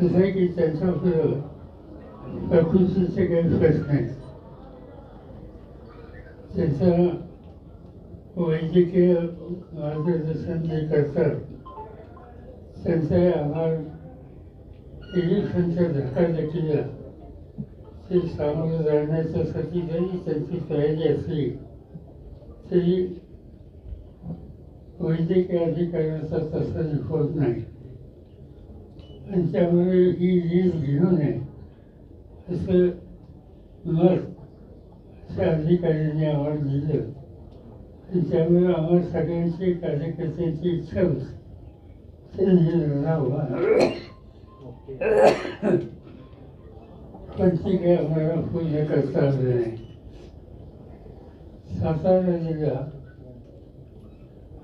असं आहे की त्यांच्या पुढं प्रकृतीचे काही प्रश्न आहेत त्याचा वैद्यकीय मार्गदर्शन जे करतात त्यांचा आभार धक्का देखील ते सामोरं जाण्याच्यासाठी जरी त्यांची तयारी असली तरी वैद्यकीय अधिकाऱ्यांचा तसा होत नाही. आणि त्यामुळे ही रीत घेऊ नये असं मत त्या अधिकाऱ्यांनी आम्हाला दिलं. आणि त्यामुळे आम्हाला सगळ्यांची कार्यकर्त्यांची इच्छा होती. त्यांनी पण ती काही आम्हाला पूर्ण करता आलं नाही. सातारा जिल्हा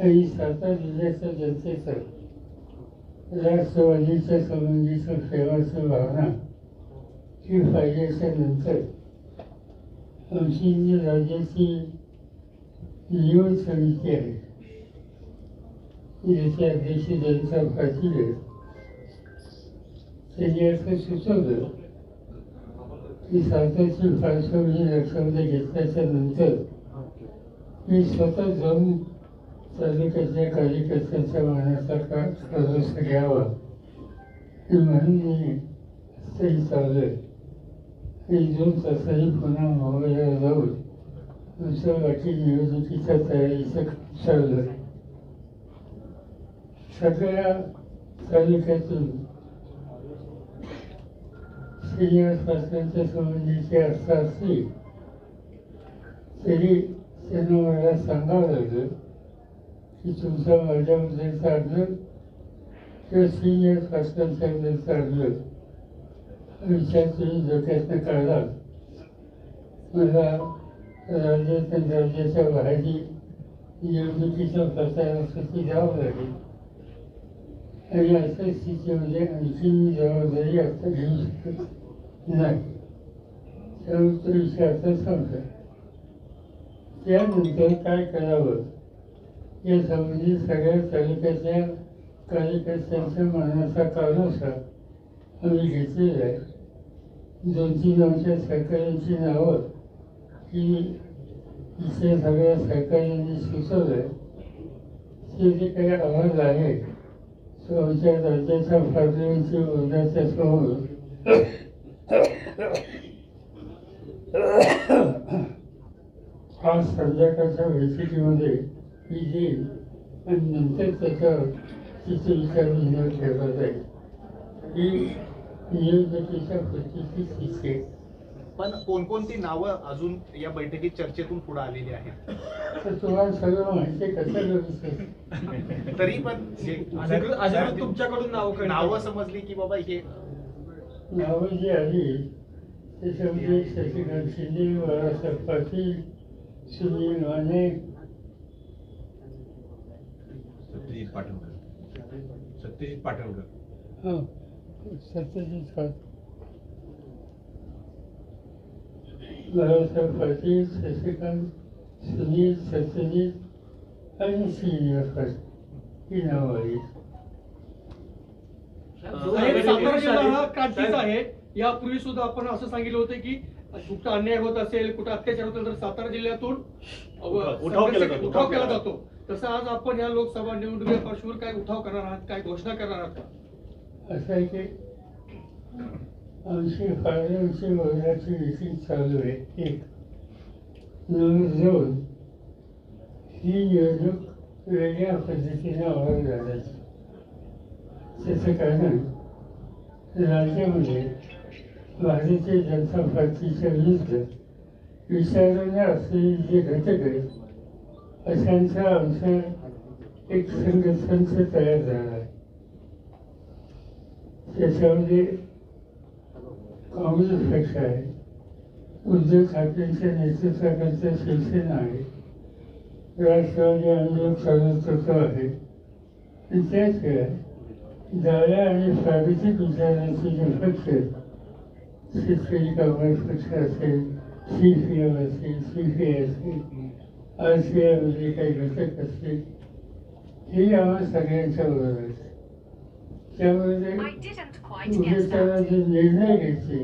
आणि सातारा जिल्ह्याच्या जनतेचं राष्ट्रवादीच्या संबंधीचं सेवाचं भावना ही पाहिल्याच्या नंतर आमची जी राज्याची निवड समिती आहे ज्याचे अध्यक्ष जनता पाटील आहे त्यांनी असं सुचवलं की सातारची पार्श्वभूमी लक्षामध्ये घेतल्याच्या नंतर मी स्वतः जाऊन तालुक्यातल्या कार्यकर्त्यांच्या मनाचा का रस घ्यावा आणि म्हणून मी तरी चाललोय आणि दोन तासांनी पुन्हा मुंबईला जाऊन दुसऱ्या वाटी निवडणुकीच्या तयारीचं काम चाललं सगळ्या तालुक्यातून श्रीनिवास पाटलांच्या संबंधीची आस्था असली तरी त्यांना मला सांगावं लागलं की तुमचं माझ्यामध्ये आग्रह किंवा श्रीनिवास पाटलांच्याबद्दलचं आग्रह हा विचार तुम्ही डोक्यातनं काढला मला राज्यात राज्याच्या बाहेरी निवडणुकीच्या प्रचारासाठी जावं लागेल. आणि अशा स्थितीमध्ये आणखी मी जबाबदारी आता घेऊ शकत नाही. त्यामुळे तो विषय आता संपला. त्यानंतर काय करावं? या संबंधी सगळ्या तालुक्याच्या कार्यकर्त्यांच्या मनाचा कानोसा आम्ही घेतलेला आहे दोन तीन आमच्या सरकारांची नावं की इथे सगळ्या सरकारांनी सुचवलं आहे ते जे काही आवाज आहे तो आमच्या राज्याच्या पातळीवरची बोलण्याच्या समोर आज संध्याकाळच्या बैठकीमध्ये मी देईन आणि नंतर त्याच्यावर तिथे विचारविनिमय ठेवला जाईल. ही पुढची स्थिती आहे पण कोणकोणती नावं अजून या बैठकीत चर्चेतून पुढे आलेली आहेत? तर तुम्हाला सगळं माहिती कसं तरी पण जे अधिकृत अधिकृत तुमच्याकडून नाव. नावं समजली की बाबा हे नावं जी आली त्याच्यामध्ये शशिकांत शिंदे बाळासाहेब पाटील सुनील माने सत्यजित पाटणकर सत्यजित पाटणकर हां सत्यजित पाटील बाळासाहेब पाटील शशिकांत सुनील सत्यजित आणि श्रीनिवास पाटील ही नावं हा आहे यापूर्वी सुद्धा आपण असं सांगितलं होतं की कुठं अन्याय होत असेल कुठं अत्याचार होत असेल तर सातारा जिल्ह्यातून उठाव केला जातो. तसं आज आपण या लोकसभा निवडणुकीच्या पार्श्वभूमीवर काय उठाव करणार आहात काय घोषणा करणार आहात का? असं आहे की आमची फायद्यांची वर्गाची मीटिंग चालू आहे. एक नंबर दोन ही निवडणूक वेगळ्या पद्धतीने आवाज झाल्याची त्याचं कारण राज्यामध्ये भारतीय जनता पार्टीच्या विरुद्ध विचाराने असलेले जे घटक आहेत अशांचा आमचा एक संघ संच तयार झाला आहे. त्याच्यामध्ये काँग्रेस पक्ष आहे उद्धव ठाकरेंच्या नेतृत्वाखालचं शिवसेना आहे राष्ट्रवादी आंदोलन सर्वतत्व आहे. आणि त्याशिवाय डाव्या आणि प्रादेशिक विचारांचे जे पक्ष आहेत, शेतकरी काँग्रेस पक्ष असेल सी पी एम असेल सी पी आय असेल आयमध्ये काही घटक असतील हे आम्हा सगळ्यांच्या बरोबर आहे त्यामुळे. जे निर्णय घ्यायचे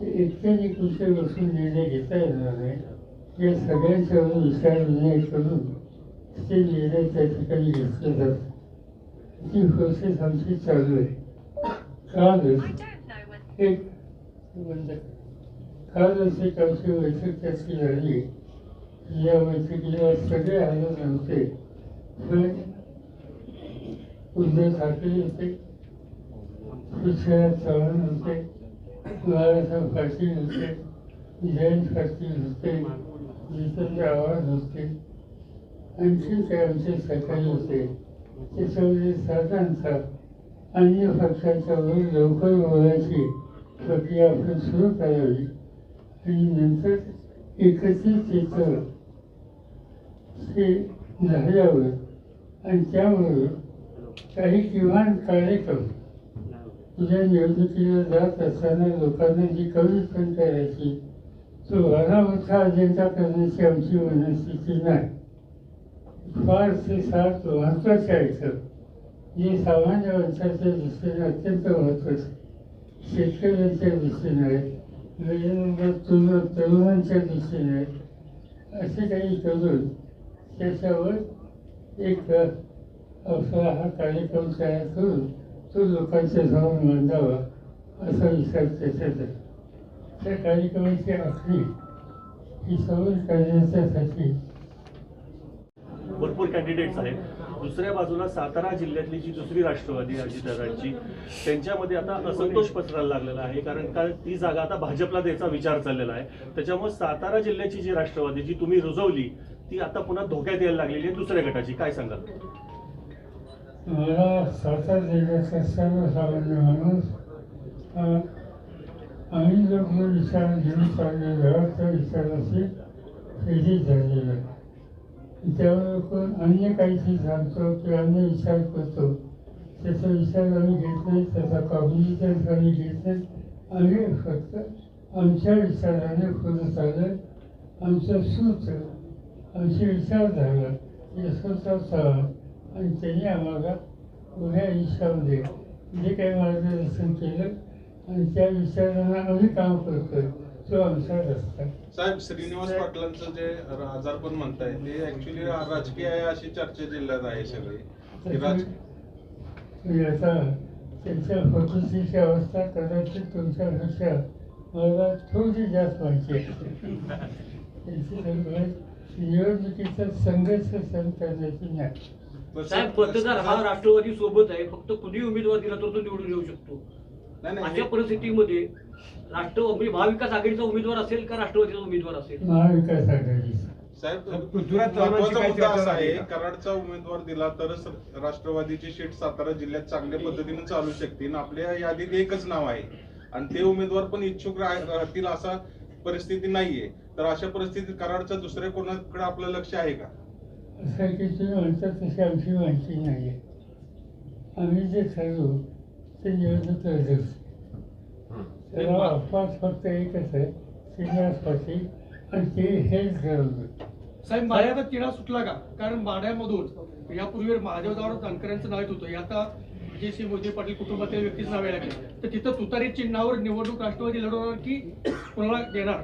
ते एकट्याने कुठे बसून निर्णय घेता येणार नाही या सगळ्यांच्यावर विचार विनय करून ते निर्णय त्या ठिकाणी घेतले जातात ती प्रोसेस आमची चालू आहे कालच. एक बंद कालच एक आमची बैठक त्याची झाली या सगळे आले नव्हते. पण उद्धव ठाकरे होते पृथ्वीराज चव्हाण होते बाळासाहेब पाटील होते जयंत पाटील होते जितेंद्र आव्हाड होते आणखी आमचे होते. त्याच्यामध्ये साधारणतः अन्य पक्षांच्या बरोबर लवकर बोलायची प्रक्रिया आपण सुरू करावी. आणि नंतर एकत्रित चित्र हे झाल्यावर आणि त्यामुळे काही किमान कार्यक्रम तुझ्या निवडणुकीला जात असताना लोकांना जी कमीपण करायची तो वारा मोठा अजेंडा करण्याची आमची मनस्थिती नाही. फार ते सात महत्त्वाचे आहेत जे सामान्य माणसाच्या दृष्टीने अत्यंत महत्त्वाचे. शेतकऱ्यांच्या दृष्टीने आहेत वेगवेगळ्या तरुणांच्या दृष्टीने आहेत असे काही करून त्याच्यावर एक आपला हा कार्यक्रम तयार करून तो लोकांच्या समोर मांडावा असा विचार त्याच्यात आहे. त्या कार्यक्रमाची आखणी ही समोर करण्याच्यासाठी भरपूर कॅन्डिडेट्स आहेत. दुसऱ्या बाजूला सातारा जिल्ह्यातली जी दुसरी राष्ट्रवादी अजितदादांची त्यांच्यामध्ये आता असंतोष पसरायला लागलेला आहे. कारण का ती जागा आता भाजपला द्यायचा विचार चाललेला आहे. त्याच्यामुळे सातारा जिल्ह्याची जी राष्ट्रवादी जी तुम्ही रुजवली ती आता पुन्हा धोक्यात यायला लागलेली आहे दुसऱ्या गटाची. काय सांगाल? मला सातारा जिल्ह्याचा सर्वसामान्य माणूस आम्ही जर कोणी विचार घेऊन चालले झाला त्या विचाराशी प्रेरित झालेलो आहे त्यावर आपण अन्य काहीशी सांगतो किंवा अन्य विचार करतो त्याचा विचार आम्ही घेत नाही त्याचा कॉग्निशन्स आम्ही घेत नाही. आम्ही फक्त आमच्या विचाराने पुढे चालत आमचं सूत्र आमची विचारधारा यशवंतराव चव्हाण आणि त्यांनी आम्हाला उभ्या आयुष्यामध्ये जे काही मार्गदर्शन केलं आणि त्या विचारांना आम्ही काम करतोय तो आमचा रस्ता. साहेब श्रीनिवास पाटलांचं जे आजारपण म्हणताय ते ऍक्च्युली राजकीय आहे अशी चर्चा जिल्ह्यात आहे सगळी. आता त्यांच्या प्रकृतीची अवस्था कदाचित तुमच्यापेक्षा मला थोडी जास्त माहिती आहे त्यांची निवडणुकीचा संघर्ष सहन करण्याची नाही साहेब मतदार हा राष्ट्रवादी सोबत आहे. फक्त कुणी उमेदवार दिला तर तो निवडून येऊ शकतो. नाही नाही अशा हे- परिस्थितीमध्ये राष्ट्र म्हणजे महाविकास आघाडीचा उमेदवार असेल का राष्ट्रवादीचा उमेदवार असेल? महाविकास आघाडीचा साहेब पृथ्वीराज चव्हाणांची महत्त्वाचा काही मुद्दा चर्चा असा झाली आहे का? कराडचा उमेदवार दिला तरच राष्ट्रवादीची सीट सातारा जिल्ह्यात चांगल्या पद्धतीने चालू शकते. आणि आपल्या यादीत एकच नाव आहे. आणि ते उमेदवार पण इच्छुक राह- राहतील असा परिस्थिती नाहीये. तर अशा परिस्थितीत कराडच्या दुसऱ्या कोणाकडे आपलं लक्ष आहे का? असं की तुम्ही म्हणता तशी आमची माहिती नाही आहे आम्ही जे ठरवू ते निवडणूक त्याला अपवाद फक्त एकच आहे श्रीनिवास पाटील आणि ते हेच ठरवलं साहेब माड्याचा तिढा सुटला का? कारण माड्यामधून यापूर्वी महादेवदावर जानकरांचं नाव येत होतं. हे आता जे श्री मोदी पाटील कुटुंबातील व्यक्तीचं नाव यायला लागलं. तर तिथं तुतारी चिन्हावर निवडणूक राष्ट्रवादी लढवणार की कोणाला देणार?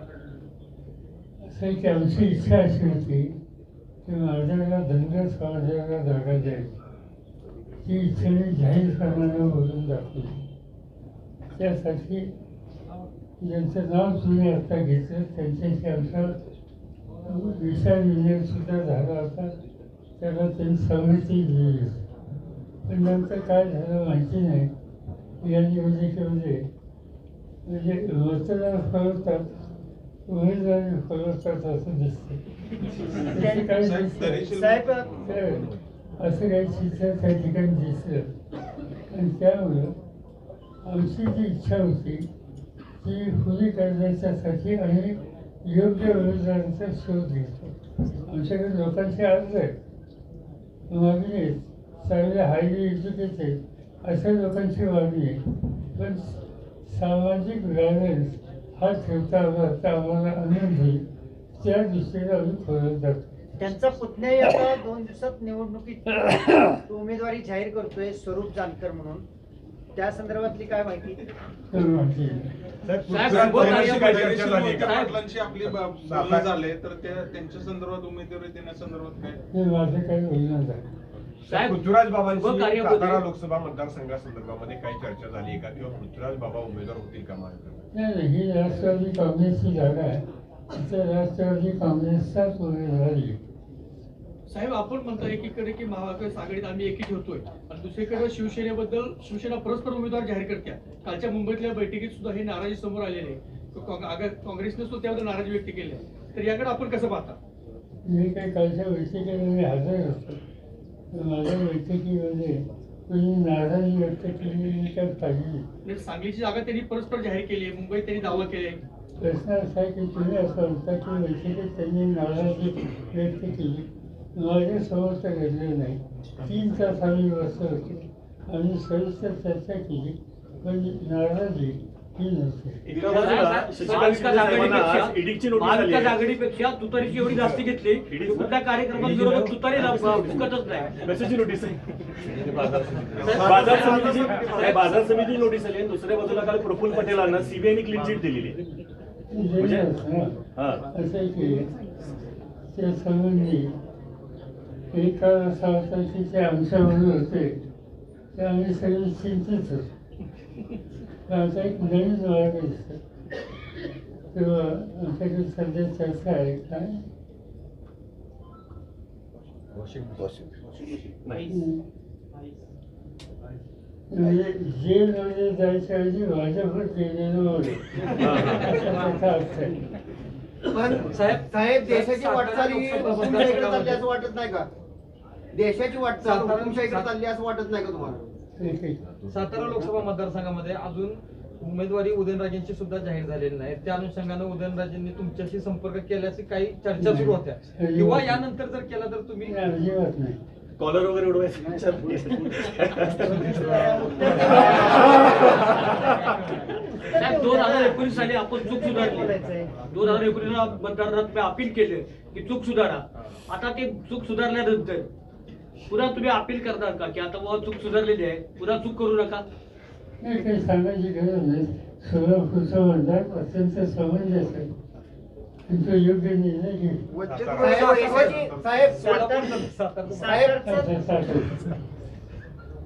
असं आमची इच्छा अशी होती की माझ्याला धनगर समाजाला जागा द्यायची ती इच्छा मी जाहीरपणाने बोलून दाखवली. त्यासाठी ज्यांचं नाव तुम्ही आता घेतलं त्यांच्याशी आमचा विचार झाला होता. त्याला त्यांनी समिती दिली. पण नंतर काय झालं माहिती नाही. या म्हणजे म्हणजे मतदार फरवतात उमेदवारी फरवतात असं दिसते साहेब असं काही चित्र त्या ठिकाणी दिसलं. आणि त्यामुळं आमची जी इच्छा होती ती खुली करण्याच्यासाठी आणि योग्य उमेदवारांचा शोध घेतो. आमच्याकडे लोकांचे अर्ज आहेत. मागणी आहेत. चांगले हायली एज्युकेटेड अशा लोकांची मागणी आहे. पण सामाजिक बॅलन्स हा ठेवता आला आम्हाला आनंद होईल. त्या दृष्टीने आम्ही खोलत जातो. त्यांचा पुतण्याही आता दोन दिवसात निवडणुकीत उमेदवारी जाहीर करतोय स्वरूप जानकर म्हणून. त्या संदर्भातली काय माहिती? तर माहिती आहे. साहेब, बोल ना, या काही बैठकीत चर्चा झाली? का? साहेब, पाटलांशी आपली ब- बोलणं झाले तर त्या त्यांच्या संदर्भात उमेदवारी देण्यासंदर्भात काय? हे माझं काही बोलणं झालं साहेब पृथ्वीराज व बाबांची कार्यामध्ये- सातारा लोकसभा मतदारसंघासंदर्भामध्ये काही चर्चा झाली आहे का? किंवा पृथ्वीराज बाबा उमेदवार होतील का महायुतीमध्ये नाही ही राष्ट्रवादी काँग्रेसची जागा आहे. तिथं राष्ट्रवादी काँग्रेसचाच उमेदवार साहेब आपण म्हणता एकीकडे की महाविकास आघाडीत आम्ही एकी ठेवतोय. आणि दुसरीकडे शिवसेनेबद्दल शिवसेना परस्पर उमेदवार जाहीर करते कालच्या मुंबईतल्या बैठकीत सुद्धा हे नाराजी समोर आलेले. आहे काँग्रेसने सुद्धा त्याबद्दल नाराजी व्यक्त केली. आहे तर याकडे आपण कसं पाहता? मी काही कालच्या बैठकीला मी हजर होतो. तर माझ्या बैठकीमध्ये नाराजी व्यक्त पाहिजे म्हणजे सांगलीची जागा त्यांनी परस्पर जाहीर केली आहे मुंबईत त्यांनी दावा केले. प्रश्न असा आहे की तुम्ही असं म्हणता की बैठकीत त्यांनी नाराजी व्यक्त केली. माझ्यासमोर तर घडलं नाही. तीन तास आम्ही बसलो होतो. आम्ही सविस्तर चर्चा केली पण नाराजी एका बाजूला शशिकांत शिंदे साहेबांना आज ईडीची नोटीस आली महाविकास आहे. आघाडीपेक्षा तुतारीची एवढी जास्ती घेतली की कुठल्या कार्यक्रमात विरोधात तुतारीला फुकतच नाही. कशाची नोटीस आहे? बाजार समितीची बाजार समितीची साहेब, बाजार समितीची नोटीस आली आहे. दुसऱ्या बाजूला काल प्रफुल्ल पटेलांना सीबीआयने क्लीन चिट दिलेली आहे. म्हणजे- हा. असं की त्या संबंधी एक काळ असा होता की आमच्याबरोबर होते ते आम्ही सगळे चिंतित होतो. व्यावसायिक आता एक दिसतं किंवा दिसतो आमच्याकडे सध्या चर्चा आहे काय म्हणजे जे म्हणजे जेलमध्ये जायच्या ऐवजी भाजपवर गेलेलं पण साहेब साहेब देशाची वाटचाल ही इकडे चालली असं वाटत नाही का? देशाची वाटचाल तुमच्या इकडे चालली असं वाटत नाही का तुम्हाला? सातारा लोकसभा मतदारसंघामध्ये अजून उमेदवारी उदयनराजेंची सुद्धा जाहीर झालेली नाही. त्या अनुषंगानं उदयनराजेंनी तुमच्याशी संपर्क केल्याची काही चर्चा सुरू होत्या. किंवा यानंतर जर केला तर तुम्ही? कॉलर वगैरे उडवायचा दोन हजार एकोणीस साली आपण चूक सुधारली. दोन हजार एकोणीसला मतदारात अपील केले की चूक सुधारा. आता ते चूक सुधारल्यानंतर पुन्हा तुम्ही अपील करणार का? की आता बाबा चूक सुधारलेली आहे. पुन्हा चूक करू नका. नाही काही सांगायची गरज नाही. सोलापूरचं म्हणतात अत्यंत समंजस आहे. आणि तो योग्य निर्णय घेईल वंचित बहुजन- साहेब सातार- सातारा साहेब. असं सांगतो.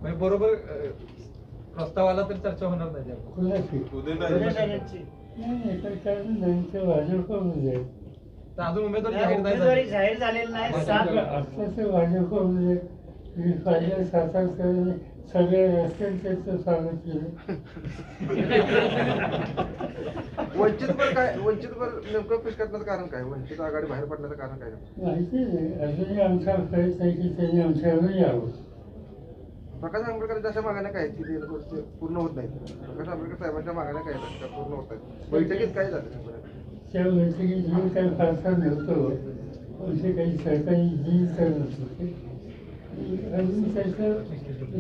म्हणजे बरोबर अं, प्रस्ताव आला तर चर्चा होणार नाही. त्यावर. कुणाची? उदयनराजेंची. नाही नाही काही कारण नाही. ते भाजपमध्ये तर अजून उमेदवारी नाही, जाहीर नाही उमेदवारी झाली. जाहीर झालेली नाही. सात आता ते भाजपमध्ये मी पाहिलं सातारकडे सगळ्या रस्त्यांनी त्याचं स्वागत केलं वंचित पर काय वंचित पर नेमकं करण्याचं कारण काय? वंचित आघाडी बाहेर पडण्याचं कारण काय? माहिती नाही. अजूनही आमचा प्रयत्न आहे की त्यांनी आमच्यावर यावं. प्रकाश आंबेडकर जशा मागण्या काय आहेत की ते गोष्टी पूर्ण होत नाहीत? प्रकाश आंबेडकर साहेबांच्या मागण्या काय आहेत? त्या पूर्ण होत आहेत. बैठकीत काय झालं? नेमकं? त्या बैठकीत मी काही फारसा नव्हतो असे काही सरकारी जी तर नसते अजून त्याचं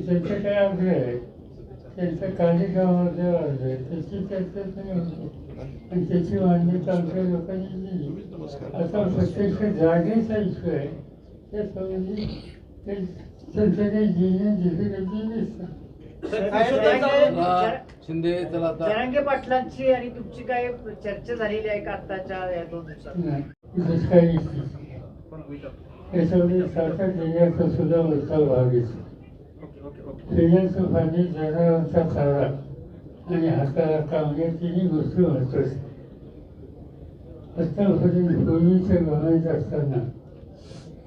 त्याचं काय अर्ज आहे? त्याचं कार्यक्रमामध्ये अर्ज आहे त्याची चर्चा नाही होती आणि त्याची मान्यता आमच्या लोकांनी दिली आता प्रत्यक्ष जागेचा इश्यू आहे. त्या संबंधी ते त्यांचं काही दिसतात शिंदे चला आता. जरांगे पाटलांची आणि तुमची काय चर्चा झालेली आहे का आताच्या या दोन दिवसात? नाही दुष्काळी स्थिती त्याच्यामध्ये साखर जिल्ह्याचा सुद्धा मोठा भाग येतो पिण्याचं पाणी जनावरांचा चारा आणि हाताला कामण्या तिन्ही गोष्टी असताना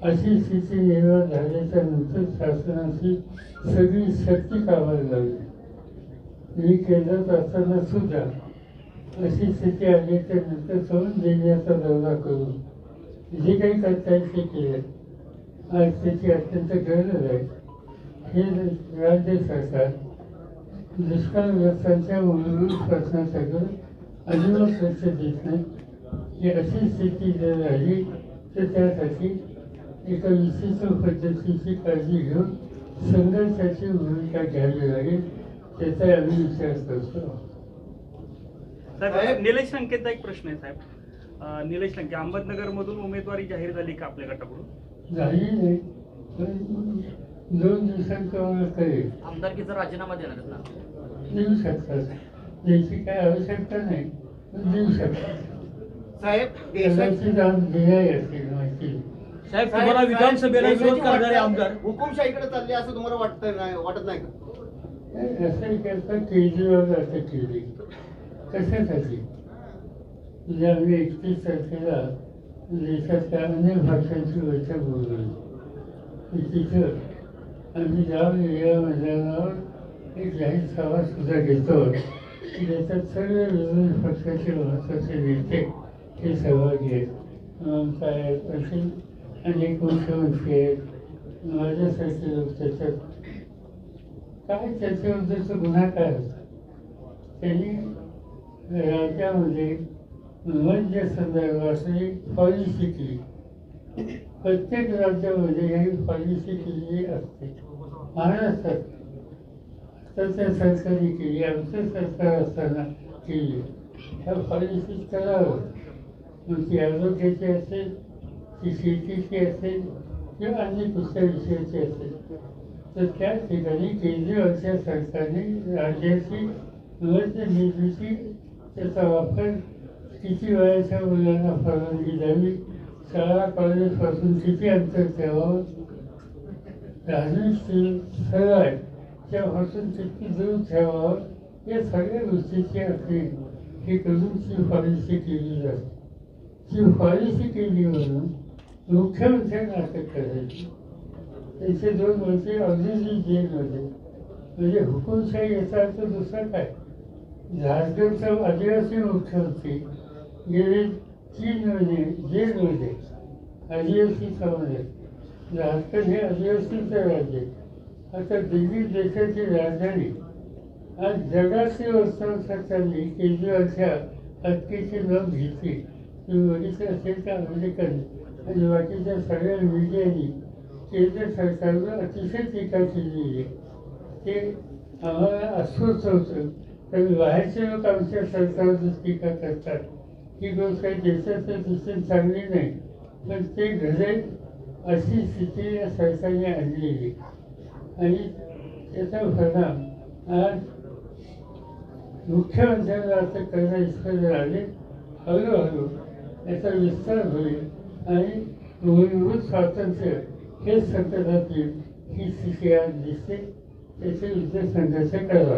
अशी स्थिती निर्माण झाल्याच्यानंतर शासनाची सगळी शक्ती कामाला लागली. मी केंद्रात असताना सुद्धा अशी स्थिती आल्याच्यानंतर सोडून देण्याचा दौरा करून जे काही करता येईल ते केलं आज त्याची अत्यंत गरज आहे. हे राज्य सरकार दुष्काळग्रस्तांच्या मूलभूत प्रश्नासाठी अजिबात लक्ष देत नाही. अशी स्थिती जर राहिली तर त्यासाठी एका विशिष्ट पद्धतीची काळजी घेऊन संघर्षाची भूमिका घ्यावी लागेल. त्याचा आम्ही विचार करतो साहेब निलेश लंकेचा एक प्रश्न आहे साहेब. अं, निलेश लंके अहमदनगर मधून उमेदवारी जाहीर झाली का आपल्या गटाकडून? झाली नाही पण दोन दिवसांत तुम्हाला कळेल आमदारकीचा राजीनामा देणार आहेत ना? देऊ शकतात काय आवश्यकता नाही. पण देऊ शकतात साहेब देशाची कदाचित आज ध्येय असेल माहिती साहेब तुम्हाला विधानसभेला विरोध करणारे आमदार हुकुमशाहीकडे चालले असं तुम्हाला वाटतं नाही वाटत नाही का? असं करता केजरीवाल असं केली कशासाठी? म्हणजे आम्ही एकतीस तारखेला देशातल्या अनेक भाषांची बैठक बोलवली तिथं आम्ही ज्या वेगळ्या मैदानावर एक जाहीर सभा सुद्धा घेतो ज्याच्यात सर्व विरोधी पक्षाचे महत्त्वाचे नेते हे सहभागी आहेत. आमचा आहेत असे अनेक मुख्यमंत्री आहेत. माझ्यासारखे लोक त्याच्यात काय त्याच्याबद्दलचा गुन्हा काय होता? त्यांनी राज्यामध्ये म्हणजे मध्य संदर्भातली पॉलिसी केली. प्रत्येक राज्यामध्ये ही पॉलिसी केलेली असते. महाराष्ट्रात सरकारने केली आमचं सरकार असताना केली. ह्या पॉलिसी करावं मग ती आरोग्याची असेल ती शेतीची असेल किंवा अन्य दुसऱ्या विषयाची असेल. तर त्या ठिकाणी केंद्रीय सरकारने राज्याची निर्मिती त्याचा वापर किती वयाच्या मुलांना परवानगी द्यावी शाळा कॉलेजपासून किती अंतर ठेवावं धार्मिक स्थळ आहे त्यापासून किती दूर ठेवावं या सगळ्या गोष्टीची आपली हे करून शिफारशी पॉलिसी केली जाते शिफारशी पॉलिसी केली म्हणून मुख्यमंत्र्यांना अटक करायची त्याचे दोन मंत्री ऑलरेडी जेलमध्ये म्हणजे हुकुमशाही याचा अर्थ दुसरा काय? झारखंडचा आदिवासी मुख्यमंत्री गेले तीन महिने जेलमध्ये आदिवासी समाजात. झारखंड हे आदिवासीचं राज्य आता दिल्ली देशाची राजधानी. आज जगाची अवस्था चालली केजरीवालच्या हत्येची नोंद घेतली. ती वरिष्ठ असेल तर अमेरिकन आणि बाकीच्या सगळ्या मीडियानी केंद्र सरकारनं अतिशय टीका केली आहे ते आम्हाला अस्वस्थ होतं. कारण बाहेरचे लोक आमच्या सरकारवर टीका करतात. ही गोष्ट काही देशाच्या दृष्टीने चांगली नाही. पण ते घडेल अशी स्थिती या सरकारने आणलेली. आणि त्याचा परिणाम आज मुख्यमंत्र्यांना असं करणं इतकं जर आले हळूहळू याचा विस्तार होईल आणि मूलभूत स्वातंत्र्य हे संकटात ही स्थिती आज दिसते त्याचे युद्ध संघर्ष करावा